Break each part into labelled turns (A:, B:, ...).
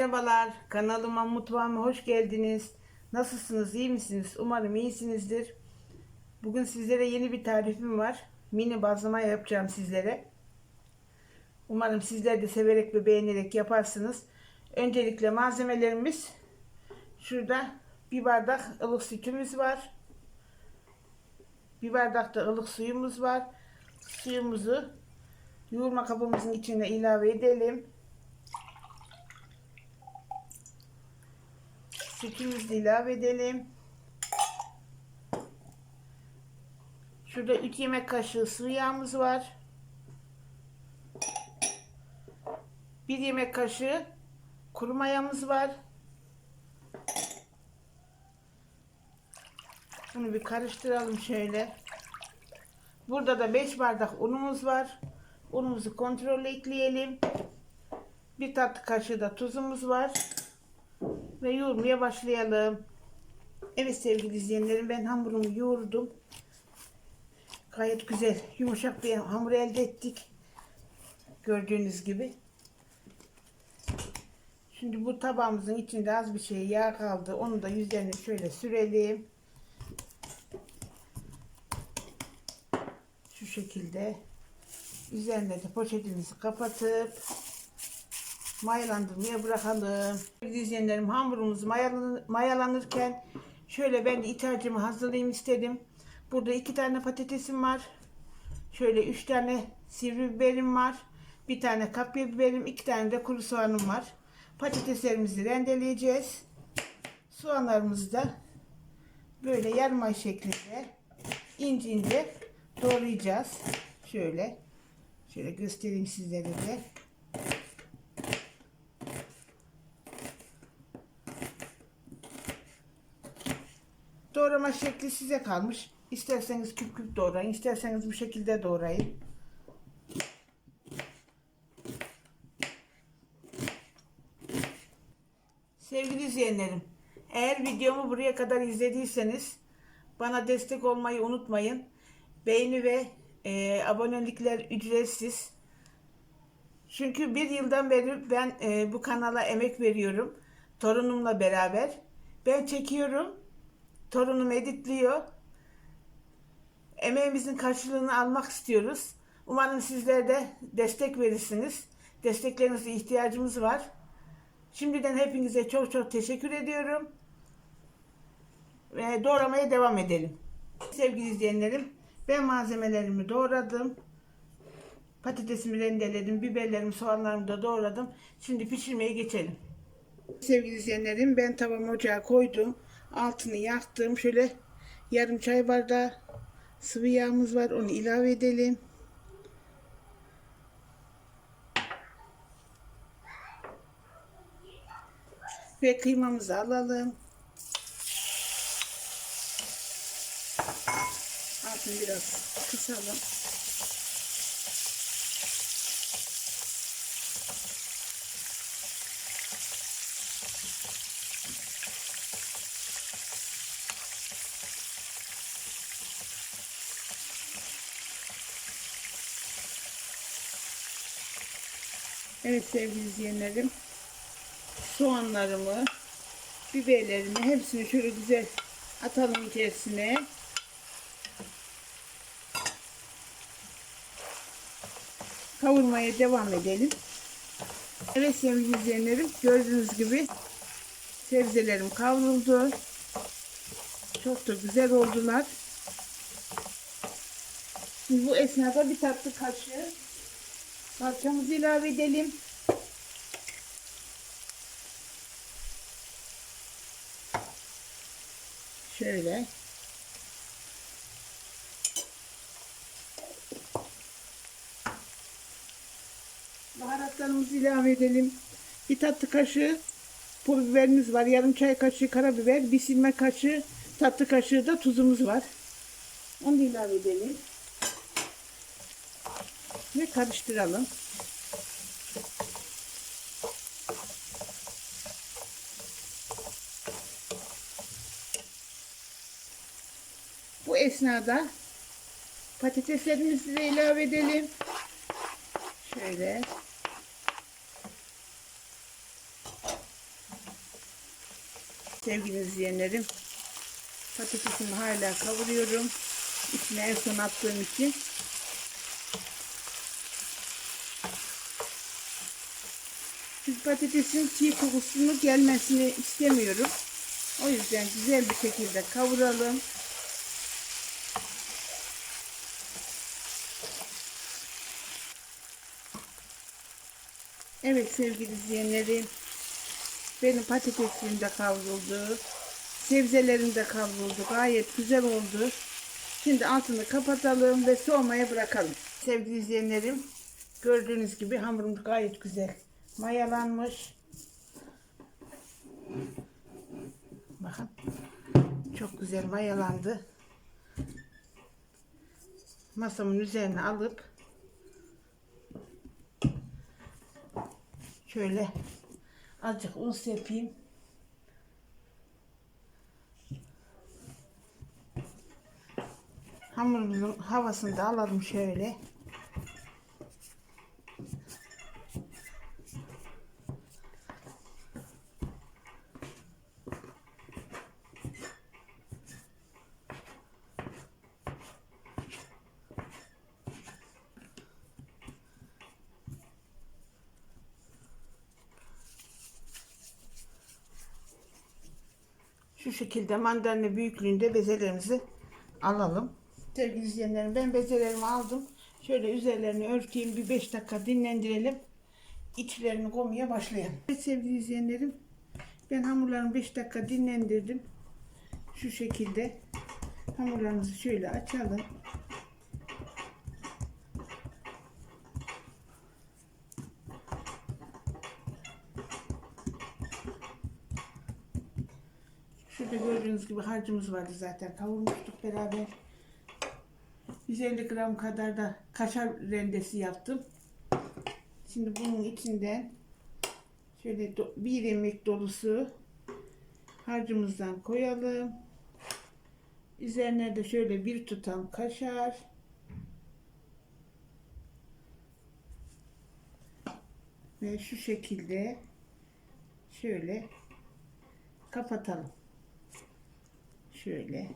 A: Merhabalar, kanalıma, mutfağıma hoş geldiniz. Nasılsınız, iyi misiniz? Umarım iyisinizdir. Bugün sizlere yeni bir tarifim var. Mini bazlama yapacağım sizlere. Umarım sizler de severek ve beğenerek yaparsınız. Öncelikle malzemelerimiz şurada bir bardak ılık sütümüz var. Bir bardak da ılık suyumuz var. Suyumuzu yoğurma kabımızın içine ilave edelim. Sütümüzü ilave edelim. Şurada 3 yemek kaşığı sıvı yağımız var. 1 yemek kaşığı kuru mayamız var. Bunu bir karıştıralım şöyle. Burada da 5 bardak unumuz var. Unumuzu kontrolle ekleyelim. Bir tatlı kaşığı da tuzumuz var. Ve yoğurmaya başlayalım. Evet sevgili izleyenlerim ben hamurumu yoğurdum. Gayet güzel yumuşak bir hamur elde ettik. Gördüğünüz gibi. Şimdi bu tabağımızın içinde az bir şey yağ kaldı. Onu da yüzlerine şöyle sürelim. Şu şekilde. Üzerine de poşetimizi kapatıp mayalandırmaya bırakalım. İzleyenlerim hamurumuz mayalan- mayalanırken şöyle ben de iç harcımı hazırlayayım istedim. Burada iki tane patatesim var. Şöyle üç tane sivri biberim var. Bir tane kapya biberim, iki tane de kuru soğanım var. Patateslerimizi rendeleyeceğiz. Soğanlarımızı da böyle yarım ay şeklinde ince ince doğrayacağız. Şöyle. Şöyle göstereyim sizlere de. Doğrama şekli size kalmış. İsterseniz küp küp doğrayın, isterseniz bu şekilde doğrayın. Sevgili izleyenlerim, eğer videomu buraya kadar izlediyseniz bana destek olmayı unutmayın. Beğeni ve e, abonelikler ücretsiz. Çünkü bir yıldan beri ben e, bu kanala emek veriyorum. Torunumla beraber. Ben çekiyorum. Torunum editliyor. Emeğimizin karşılığını almak istiyoruz. Umarım sizler de destek verirsiniz. Desteklerinize ihtiyacımız var. Şimdiden hepinize çok çok teşekkür ediyorum. Ve doğramaya devam edelim. Sevgili izleyenlerim, ben malzemelerimi doğradım. Patatesimi rendeledim, biberlerimi, soğanlarımı da doğradım. Şimdi pişirmeye geçelim. Sevgili izleyenlerim, ben tavamı ocağa koydum. Altını yaktım. Şöyle yarım çay bardağı sıvı yağımız var. Onu ilave edelim. Ve kıymamızı alalım. Altını biraz kısalım. Evet sevgili izleyenlerim. Soğanlarımı, biberlerimi hepsini şöyle güzel atalım içerisine. Kavurmaya devam edelim. Evet sevgili izleyenlerim gördüğünüz gibi sebzelerim kavruldu. Çok da güzel oldular. Şimdi bu esnada bir tatlı kaşığı salçamızı ilave edelim. Şöyle. Baharatlarımızı ilave edelim. Bir tatlı kaşığı pul biberimiz var. Yarım çay kaşığı karabiber. Bir silme kaşığı tatlı kaşığı da tuzumuz var. Onu da ilave edelim. Ve karıştıralım. Bu esnada patateslerimizi de ilave edelim. Şöyle. sevgili izleyenlerim. Patatesimi hala kavuruyorum. İçine en son attığım için. Patatesin çiğ kokusunu gelmesini istemiyorum. O yüzden güzel bir şekilde kavuralım. Evet sevgili izleyenlerim. Benim patatesim de kavruldu. Sebzelerim de kavruldu. Gayet güzel oldu. Şimdi altını kapatalım ve soğumaya bırakalım. Sevgili izleyenlerim. Gördüğünüz gibi hamurum gayet güzel mayalanmış. Bakın. Çok güzel mayalandı. Masamın üzerine alıp şöyle azıcık un serpeyim. Hamurumuzun havasını da alalım şöyle. Şu şekilde mandalina büyüklüğünde bezelerimizi alalım. Sevgili izleyenlerim ben bezelerimi aldım. Şöyle üzerlerini örteyim bir 5 dakika dinlendirelim. İçlerini koymaya başlayalım. Evet sevgili izleyenlerim ben hamurlarımı 5 dakika dinlendirdim. Şu şekilde hamurlarımızı şöyle açalım. Şurada gördüğünüz gibi harcımız vardı zaten. Kavurmuştuk beraber. 150 gram kadar da kaşar rendesi yaptım. Şimdi bunun içinden şöyle bir yemek dolusu harcımızdan koyalım. Üzerine de şöyle bir tutam kaşar. Ve şu şekilde şöyle kapatalım. Şöyle.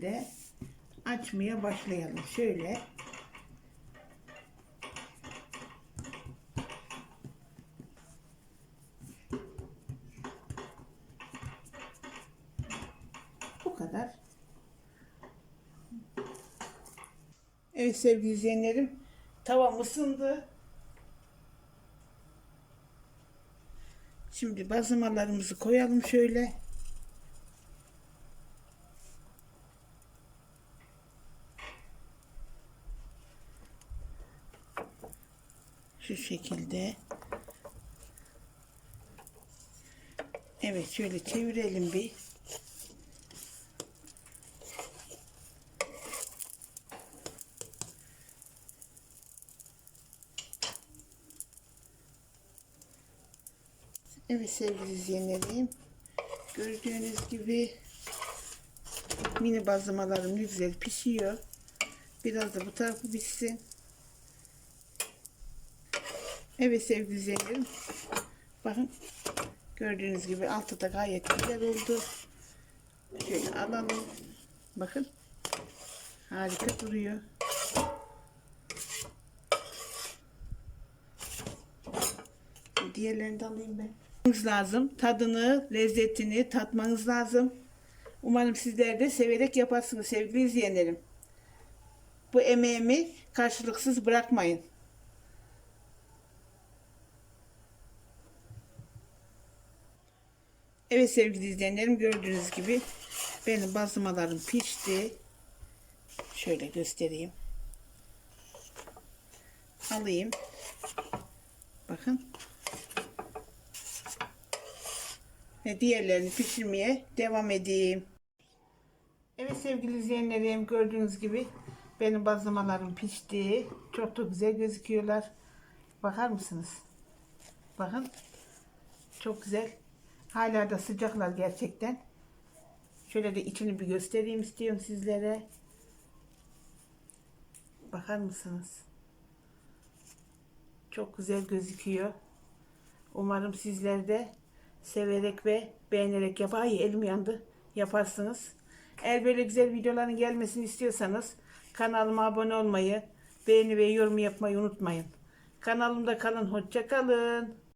A: Şekilde açmaya başlayalım. Şöyle bu kadar. Evet sevgili izleyenlerim tavam ısındı. Şimdi bazlamalarımızı koyalım şöyle. Şu şekilde. Evet şöyle çevirelim bir. Evet sevgili izleyenlerim. Gördüğünüz gibi mini bazlamalarım güzel pişiyor. Biraz da bu tarafı pişsin. Evet sevgili izleyenlerim. Bakın gördüğünüz gibi altı da gayet güzel oldu. Şöyle alalım. Bakın. Harika duruyor. Diğerlerini de alayım ben. Lazım. Tadını, lezzetini tatmanız lazım. Umarım sizler de severek yaparsınız sevgili izleyenlerim. Bu emeğimi karşılıksız bırakmayın. Evet sevgili izleyenlerim gördüğünüz gibi benim bazlamalarım pişti. Şöyle göstereyim. Alayım. Bakın. Ve diğerlerini pişirmeye devam edeyim. Evet sevgili izleyenlerim gördüğünüz gibi benim bazlamalarım pişti. Çok da güzel gözüküyorlar. Bakar mısınız? Bakın. Çok güzel. Hala da sıcaklar gerçekten. Şöyle de içini bir göstereyim istiyorum sizlere. Bakar mısınız? Çok güzel gözüküyor. Umarım sizler de severek ve beğenerek yapar. Ay elim yandı. Yaparsınız. Eğer böyle güzel videoların gelmesini istiyorsanız kanalıma abone olmayı, beğeni ve yorum yapmayı unutmayın. Kanalımda kalın. Hoşça kalın.